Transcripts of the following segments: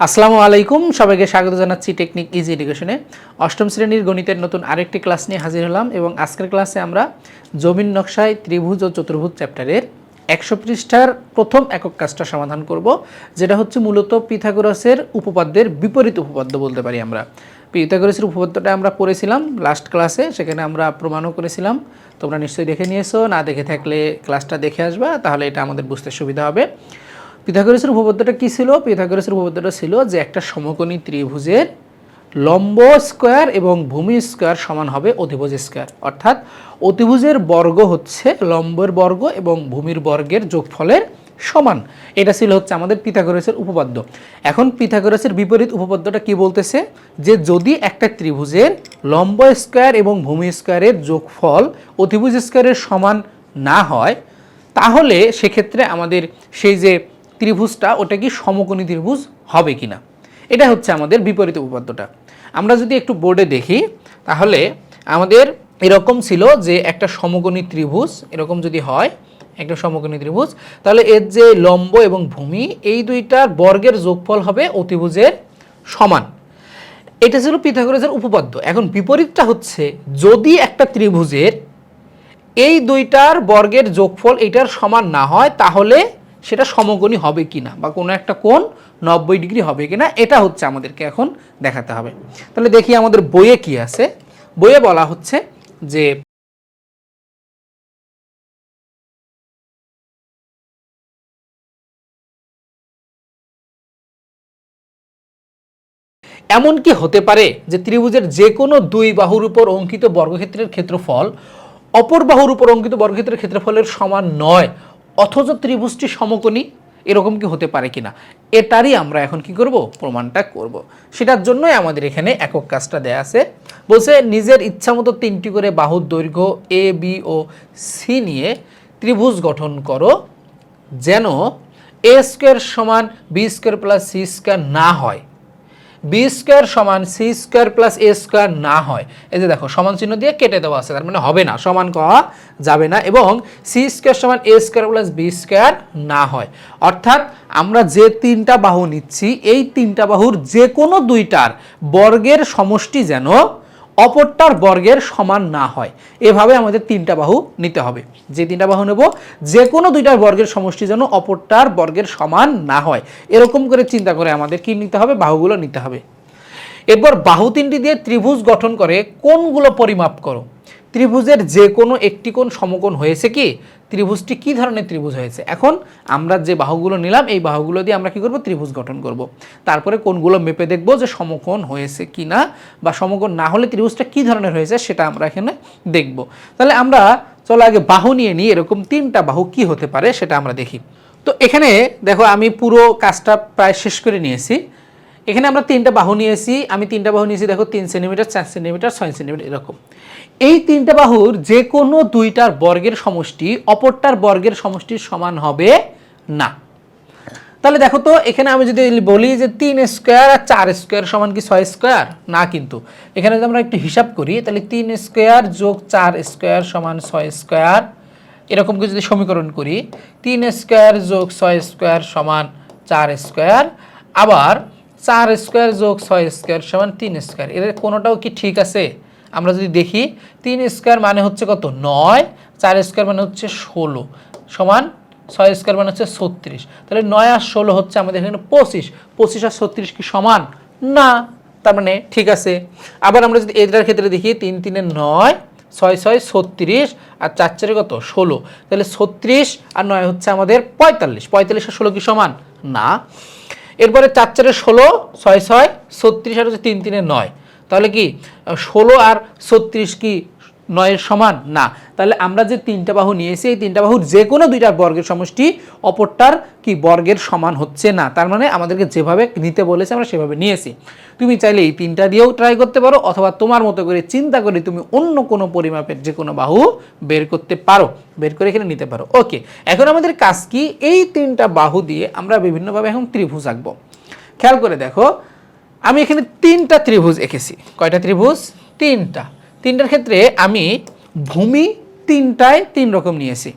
আসসালামু আলাইকুম, সবাইকে স্বাগত জানাচ্ছি টেকনিক ইজি এডুকেশনে অষ্টম শ্রেণির গণিতের নতুন আরেকটি ক্লাস নিয়ে হাজির হলাম এবং আজকের ক্লাসে আমরা জমিন নকশায় ত্রিভুজ ও চতুর্ভুজ চ্যাপ্টারের একশো পৃষ্ঠার প্রথম একক কাজটা সমাধান করব, যেটা হচ্ছে মূলত পিথাগোরাসের উপপাদ্যের বিপরীত উপপাদ্য বলতে পারি আমরা। পিথাগোরাসের উপপাদ্যটা আমরা পড়েছিলাম লাস্ট ক্লাসে সেখানে আমরা প্রমাণও করেছিলাম। তোমরা নিশ্চয়ই দেখে নিয়েছো, না দেখে থাকলে ক্লাসটা দেখে আসবা, তাহলে এটা আমাদের বুঝতে সুবিধা হবে। পিথাগোরাসের উপপাদ্যটা কী ছিল? পিথাগোরাসের উপপাদ্যটা ছিল যে একটা সমকোণী ত্রিভুজের লম্ব স্কোয়ার এবং ভূমি স্কোয়ার সমান হবে অতিভুজ স্কোয়ার অর্থাৎ অতিভুজের বর্গ হচ্ছে লম্বের বর্গ এবং ভূমির বর্গের যোগফলের সমান। এটা ছিল হচ্ছে আমাদের পিথাগোরাসের উপপাদ্য। এখন পিথাগোরাসের বিপরীত উপপাদ্যটা কি বলতেছে? যে যদি একটা ত্রিভুজের লম্ব স্কোয়ার এবং ভূমি স্কোয়ারের যোগফল অতিভুজ স্কোয়ারের সমান না হয়, তাহলে সেক্ষেত্রে আমাদের সেই যে ত্রিভুজটা ওটা কি সমকোণী ত্রিভুজ হবে কি না এটা হচ্ছে আমাদের বিপরীত উপপাদ্যটা। আমরা যদি একটু বোর্ডে দেখি, তাহলে আমাদের এরকম ছিল যে একটা সমকোণী ত্রিভুজ, এরকম যদি হয়, একটা সমকোণী ত্রিভুজ, তাহলে এর যে লম্ব এবং ভূমি, এই দুইটার বর্গের যোগফল হবে অতিভুজের সমান। এটা ছিল পিথাগোরাসের উপপাদ্য। এখন বিপরীতটা হচ্ছে, যদি একটা ত্রিভুজের এই দুইটার বর্গের যোগফল এটার সমান না হয়, তাহলে সেটা সমকোণী হবে কিনা বা কোনো একটা কোণ নব্বই ডিগ্রি হবে কিনা, এটা হচ্ছে আমাদেরকে এখন দেখাতে হবে। তাহলে দেখি আমাদের বইয়ে কি আছে। বইয়ে বলা হচ্ছে যে এমন কি হতে পারে যে ত্রিভুজের যে কোনো দুই বাহুর উপর অঙ্কিত বর্গক্ষেত্রের ক্ষেত্রফল অপর বাহুর উপর অঙ্কিত বর্গক্ষেত্রের ক্ষেত্রফলের সমান নয় অথচ ত্রিভুজটি সমকোণী, এরকম কি হতে পারে কিনা? এটারই আমরা এখন কি করব? প্রমাণটা করব। সেটার জন্যই আমাদের এখানে একক কাজটা দেয়া আছে। বলছে, নিজের ইচ্ছামতো তিনটি করে বাহুর দৈর্ঘ্য এ বি ও সি নিয়ে ত্রিভুজ গঠন করো, যেন এ স্কোয়ার সমান B square plus C square না হয়। বি স্কোয়ার সমান C square plus A square না হয়। এই যে দেখো, সমান চিহ্ন দিয়ে কেটে দেওয়া আছে, তার মানে হবে না, সমান করা যাবে না এবং সি স্কোয়ার সমান A square plus B square না হয়। অর্থাৎ আমরা যে তিনটা বাহু নিচ্ছি, এই তিনটা বাহুর যে কোনো দুইটার বর্গের সমষ্টি যেন অপরটার বর্গের সমান না হয়। এভাবে আমাদের তিনটা বাহু নিতে হবে। যে তিনটা বাহু নেব যে কোনো দুইটার বর্গের সমষ্টি যেন অপরটার বর্গের সমান না হয়। এরকম করে চিন্তা করে আমাদের কি নিতে হবে? বাহুগুলো নিতে হবে। এরপর বাহু তিনটি দিয়ে ত্রিভুজ গঠন করে কোনগুলো পরিমাপ করো? ত্রিভুজের যে কোনো একটি কোণ সমকোণ হয়েছে কি? ত্রিভুজটি কি ধরনের ত্রিভুজ হয়েছে? এখন আমরা যে বাহুগুলো নিলাম, এই বাহুগুলো দিয়ে আমরা কি করব? ত্রিভুজ গঠন করব। তারপরে কোনগুলো মেপে দেখব যে সমকোণ হয়েছে কি না বা সমকোণ না হলে ত্রিভুজটা কি ধরনের হয়েছে সেটা আমরা এখানে দেখব। তাহলে আমরা চলো আগে বাহু নিয়ে নিই, এরকম তিনটা বাহু কি হতে পারে সেটা আমরা দেখি। তো এখানে দেখো আমি পুরো কাজটা প্রায় শেষ করে নিয়েছি। এখানে আমরা তিনটা বাহু নিয়েছি, আমি তিনটা বাহু নিয়েছি, দেখো তিন সেন্টিমিটার, চার সেন্টিমিটার, ছয় সেন্টিমিটার, এরকম। এই তিনটা বাহুর যে কোনো দুইটার বর্গের সমষ্টি, অপরটার বর্গের সমষ্টির সমান হবে না। তাহলে দেখো তো, এখানে আমি যদি বলি যে তিন স্কোয়ার আর চার স্কোয়ার সমান কি ছয় স্কোয়ার? না কিন্তু। এখানে যদি আমরা একটু হিসাব করি, তাহলে তিন স্কোয়ার যোগ চার স্কোয়ার সমান ছয় স্কোয়ার, এরকম যদি সমীকরণ করি, তিন স্কোয়ার যোগ ছয় স্কোয়ার সমান চার স্কোয়ার, আবার চার স্কোয়ার যোগ ছয় স্কোয়ার সমান তিন স্কোয়ার, এর কোনোটাও কি ঠিক আছে? আমরা যদি দেখি, তিন স্কোয়ার মানে হচ্ছে কত? নয়। চার স্কোয়ার মানে হচ্ছে ষোলো। সমান ছয় স্কোয়ার মানে হচ্ছে ছত্রিশ। তাহলে নয় আর ষোলো হচ্ছে আমাদের এখানে পঁচিশ। পঁচিশ আর ছত্রিশ কি সমান? না। তার মানে ঠিক আছে। আবার আমরা যদি এটার ক্ষেত্রে দেখি, তিন তিনে নয়, ছয় ছয় ছত্রিশ, আর চার চারে কত? ষোলো। তাহলে ছত্রিশ আর নয় হচ্ছে আমাদের পঁয়তাল্লিশ। পঁয়তাল্লিশ আর ষোলো কি সমান? না। এরপরে চার চারে ষোলো, ছয় ছয়, ছত্রিশ আর হচ্ছে তিন তিনে নয়। তাহলে কি, ষোলো আর ছত্রিশ কি নয়ের সমান? না। তাহলে আমরা যে তিনটা বাহু নিয়েছি, এই তিনটা বাহুর যে কোনো দুইটার বর্গের সমষ্টি অপরটার কি বর্গের সমান হচ্ছে না? তার মানে আমাদেরকে যেভাবে নিতে বলেছে, আমরা সেভাবে নিয়েছি। তুমি চাইলে এই তিনটা দিয়েও ট্রাই করতে পারো, অথবা তোমার মতো করে চিন্তা করে তুমি অন্য কোনো পরিমাপের যে কোনো বাহু বের করতে পারো, বের করে এখানে নিতে পারো। ওকে এখন আমাদের কাজ কি? এই তিনটা বাহু দিয়ে আমরা বিভিন্নভাবে এখন ত্রিভুজ আঁকবো। খেয়াল করে দেখো আমি এখানে তিনটা ত্রিভুজ এঁকেছি। কয়টা ত্রিভুজ? তিনটা। তিনটার ক্ষেত্রে আমি ভূমি তিনটায় তিন রকম নিয়েছি।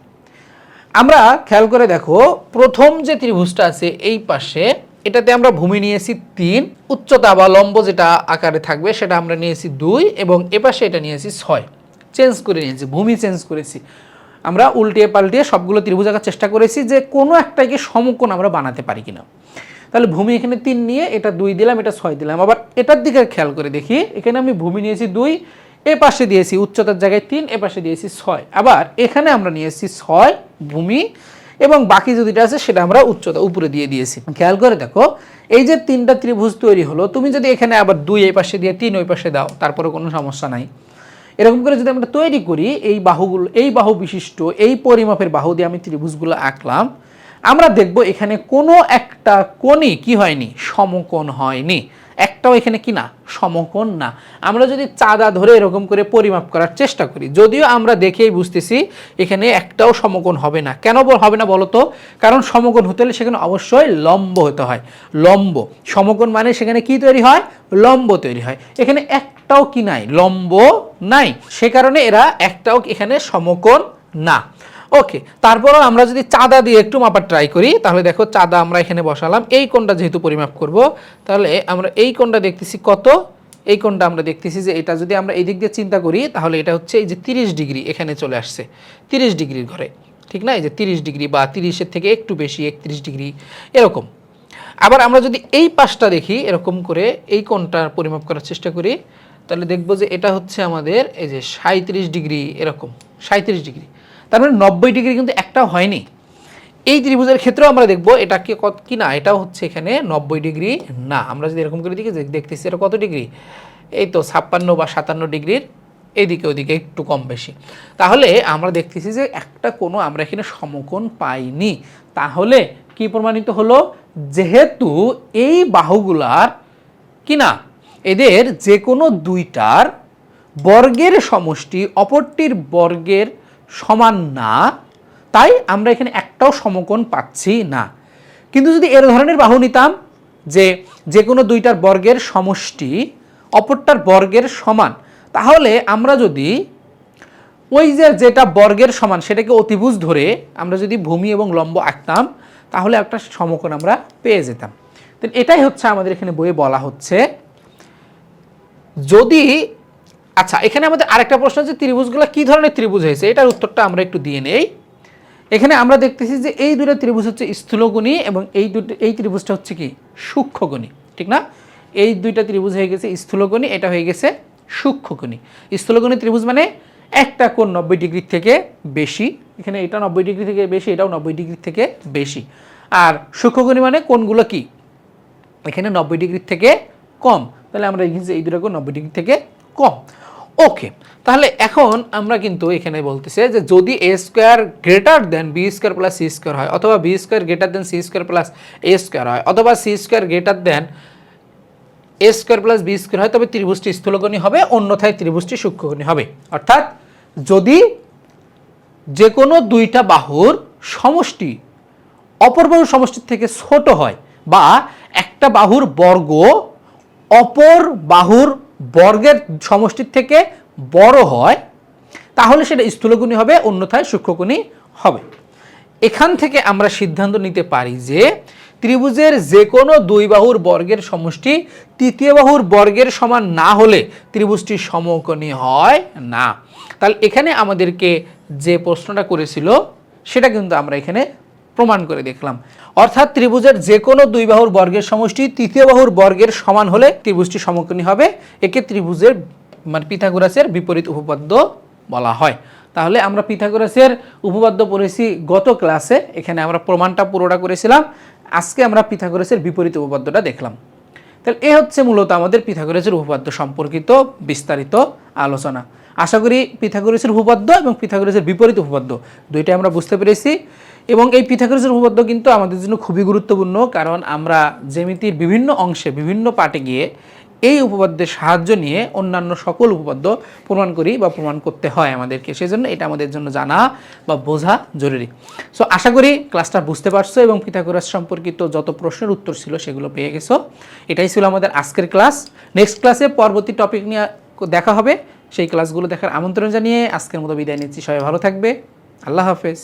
আমরা খেয়াল করে দেখো, প্রথম যে ত্রিভুজটা আছে এই পাশে, এটাতে আমরা ভূমি নিয়েছি তিন, উচ্চতা বা লম্ব যেটা আকারে থাকবে সেটা আমরা নিয়েছি দুই এবং এপাশে এটা নিয়েছি ছয়। চেঞ্জ করে নিয়েছি, ভূমি চেঞ্জ করেছি। আমরা উল্টিয়ে পাল্টিয়ে সবগুলো ত্রিভুজ আঁকার চেষ্টা করেছি যে কোনো একটাকে সমকোণ আমরা বানাতে পারি কিনা। তাহলে ভূমি এখানে তিন নিয়ে এটা দুই দিলাম, এটা ছয় দিলাম। আবার এটার দিকে খেয়াল করে দেখি, এখানে আমি ভূমি নিয়েছি দুই, এ পাশে দিয়েছি উচ্চতার জায়গায় তিন, এ পাশে দিয়েছি ছয়। আবার এখানে আমরা নিয়েছি ছয় ভূমি এবং বাকি যে দুইটা আছে সেটা আমরা উচ্চতা উপরে দিয়ে দিয়েছি। খেয়াল করে দেখো, এই যে তিনটা ত্রিভুজ তৈরি হলো, তুমি যদি এখানে আবার দুই এই পাশে দিয়ে তিন ওই পাশে দাও, তারপরে কোনো সমস্যা নাই। এরকম করে যদি আমরা তৈরি করি, এই বাহুগুলো, এই বাহু বিশিষ্ট, এই পরিমাপের বাহু দিয়ে আমি ত্রিভুজগুলো আঁকলাম আমরা দেখব এখানে কোনো একটা কোণই কি হয়নি? সমকোণ হয়নি। একটাও এখানে কি না? সমকোণ না। আমরা যদি চাঁদা ধরে এরকম করে পরিমাপ করার চেষ্টা করি, যদিও আমরা দেখেই বুঝতেছি এখানে একটাও সমকোণ হবে না। কেন হবে না বলো তো কারণ সমকোণ হতে হলে সেখানে অবশ্যই লম্ব হতে হয়। লম্ব। সমকোণ মানে সেখানে কি তৈরি হয়? লম্ব তৈরি হয়। এখানে একটাও কি নাই? লম্ব নাই। সে কারণে এরা একটাও এখানে সমকোণ না। ওকে তারপরও আমরা যদি চাঁদা দিয়ে একটু মাপার ট্রাই করি, তাহলে দেখো চাঁদা আমরা এখানে বসালাম। এই কোণটা যেহেতু পরিমাপ করব, তাহলে আমরা এই কোণটা দেখতেছি কত? এই কোণটা আমরা দেখতেছি যে এটা যদি আমরা এই দিক দিয়ে চিন্তা করি, তাহলে এটা হচ্ছে এই যে তিরিশ ডিগ্রি এখানে চলে আসছে। তিরিশ ডিগ্রির ঘরে, ঠিক না? এই যে তিরিশ ডিগ্রি বা তিরিশের থেকে একটু বেশি, একত্রিশ ডিগ্রি, এরকম। আবার আমরা যদি এই পাশটা দেখি, এরকম করে এই কোণটা পরিমাপ করার চেষ্টা করি, তাহলে দেখব যে এটা হচ্ছে আমাদের এই যে সাঁত্রিশ ডিগ্রি, এরকম সাঁত্রিশ ডিগ্রি। তার মানে নব্বই ডিগ্রি কিন্তু একটাও হয়নি। এই ত্রিভুজের ক্ষেত্রেও আমরা দেখব এটা কি কত কি না, এটাও হচ্ছে এখানে নব্বই ডিগ্রি না। আমরা যদি এরকম করে দেখি দেখতেছি এটা কত ডিগ্রি? এই তো ছাপ্পান্ন বা সাতান্ন ডিগ্রির এদিকে ওদিকে একটু কম বেশি। তাহলে আমরা দেখতেছি যে একটা কোনো আমরা এখানে সমকোণ পাইনি। তাহলে কি প্রমাণিত হলো? যেহেতু এই বাহুগুলার কি না, এদের যে কোনো দুইটার বর্গের সমষ্টি অপরটির বর্গের সমান না, তাই আমরা এখানে একটাও সমকোণ পাচ্ছি না। কিন্তু যদি এর ধরনের বাহু নিতাম যে যে কোনো দুইটার বর্গের সমষ্টি অপরটার বর্গের সমান, তাহলে আমরা যদি ওই যে যেটা বর্গের সমান সেটাকে অতিভুজ ধরে আমরা যদি ভূমি এবং লম্ব আঁকতাম, তাহলে একটা সমকোণ আমরা পেয়ে যেতাম। তো এটাই হচ্ছে আমাদের এখানে বইয়ে বলা হচ্ছে। যদি আচ্ছা এখানে আমাদের আরেকটা প্রশ্ন হচ্ছে ত্রিভুজগুলো কি ধরনের ত্রিভুজ হয়েছে? এটার উত্তরটা আমরা একটু দিয়ে নেই। এখানে আমরা দেখতেছি যে এই দুটো ত্রিভুজ হচ্ছে স্থূলগুণী এবং এই দুটো, এই ত্রিভুজটা হচ্ছে কি? সূক্ষ্মগুণী, ঠিক না? এই দুইটা ত্রিভুজ হয়ে গেছে স্থূলগুণী, এটা হয়ে গেছে সূক্ষ্মগুণী। স্থূলগুণী ত্রিভুজ মানে একটা কোণ নব্বই ডিগ্রি থেকে বেশি, এখানে এটা নব্বই ডিগ্রি থেকে বেশি, এটাও নব্বই ডিগ্রি থেকে বেশি। আর সূক্ষ্মগুণী মানে কোণগুলো কি? এখানে নব্বই ডিগ্রি থেকে কম। তাহলে আমরা এই দুটো কোণ নব্বই ডিগ্রি থেকে কম। ওকে তাহলে এখন আমরা কিন্তু এখানে বলতেছে যে যদি A square greater than B square plus C square হয়, অথবা B square greater than C square plus A square হয়, অথবা C square greater than A square plus B square হয়, তবে ত্রিভুজটি স্থূলকোণী হবে, অন্যথায় ত্রিভুজটি সূক্ষ্মকোণী হবে। অর্থাৎ যদি যে কোনো দুইটা বাহুর সমষ্টি অপর বাহুর সমষ্টির থেকে ছোট হয়, বা একটা বাহুর বর্গ অপর বাহুর বর্গের সমষ্টির থেকে বড় হয়, তাহলে সেটা স্থূলগুণী হবে, অন্যথায় সূক্ষ্মগুণী হবে। এখান থেকে আমরা সিদ্ধান্ত নিতে পারি যে ত্রিভুজের যে কোনো দুই বাহুর বর্গের সমষ্টি তৃতীয় বাহুর বর্গের সমান না হলে ত্রিভুজটি সমকোণী হয় না। তাহলে এখানে আমাদেরকে যে প্রশ্নটা করেছিল, সেটা কিন্তু আমরা এখানে প্রমাণ করে দেখলাম। অর্থাৎ ত্রিভুজের যে কোনো দুই বাহুর বর্গের সমষ্টি তৃতীয় বাহুর বর্গের সমান হলে ত্রিভুজটি সমকোণী হবে। একে ত্রিভুজের মানে পিথাগোরাসের বিপরীত উপপাদ্য বলা হয়। তাহলে আমরা পিথাগোরাসের উপপাদ্য পড়েছি গত ক্লাসে। এখানে আমরা প্রমাণটা পুরোটা করেছিলাম। আজকে আমরা পিথাগোরাসের বিপরীত উপপাদ্যটা দেখলাম। তাহলে এ হচ্ছে মূলত আমাদের পিথাগোরাসের উপপাদ্য সম্পর্কিত বিস্তারিত আলোচনা। আশা করি পিথাগোরাসের উপপাদ্য এবং পিথাগোরাসের বিপরীত উপপাদ্য দুইটাই আমরা বুঝতে পেরেছি। এবং এই পিথাগোরাসের উপপাদ্য কিন্তু আমাদের জন্য খুবই গুরুত্বপূর্ণ, কারণ আমরা জ্যামিতির বিভিন্ন অংশে, বিভিন্ন পাটে গিয়ে এই উপপাদ্যের সাহায্য নিয়ে অন্যান্য সকল উপপাদ্য প্রমাণ করি বা প্রমাণ করতে হয় আমাদেরকে। সেজন্য এটা আমাদের জন্য জানা বা বোঝা জরুরি। সো আশা করি ক্লাসটা বুঝতে পারছ এবং পিথাগোরাস সম্পর্কিত যত প্রশ্নের উত্তর ছিল সেগুলো পেয়ে গেছো। এটাই ছিল আমাদের আজকের ক্লাস। নেক্সট ক্লাসে পরবর্তী টপিক নিয়ে দেখা হবে। সেই ক্লাসগুলো দেখার আমন্ত্রণ জানিয়ে আজকের মতো বিদায় নিচ্ছি। সবাই ভালো থাকবে। আল্লাহ হাফেজ।